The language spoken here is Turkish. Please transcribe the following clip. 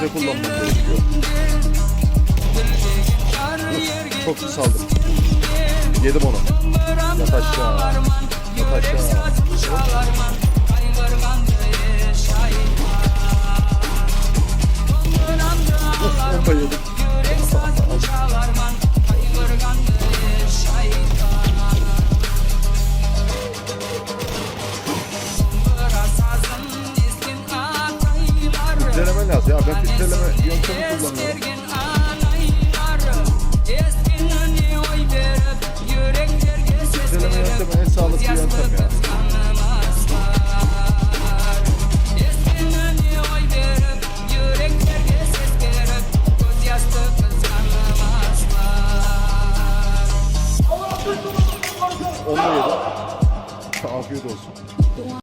dikkatlice kullanmam gerekiyor. Çok pis aldım. Yedim onu. Yat aşağı. Yat aşağı. Bomba yedim. filtreleme lazım. Ya ben filtreleme yöntemi kullanıyorum. Filtreleme yöntemi en sağlıklı yöntem ya. Onda yedim. Afiyet olsun.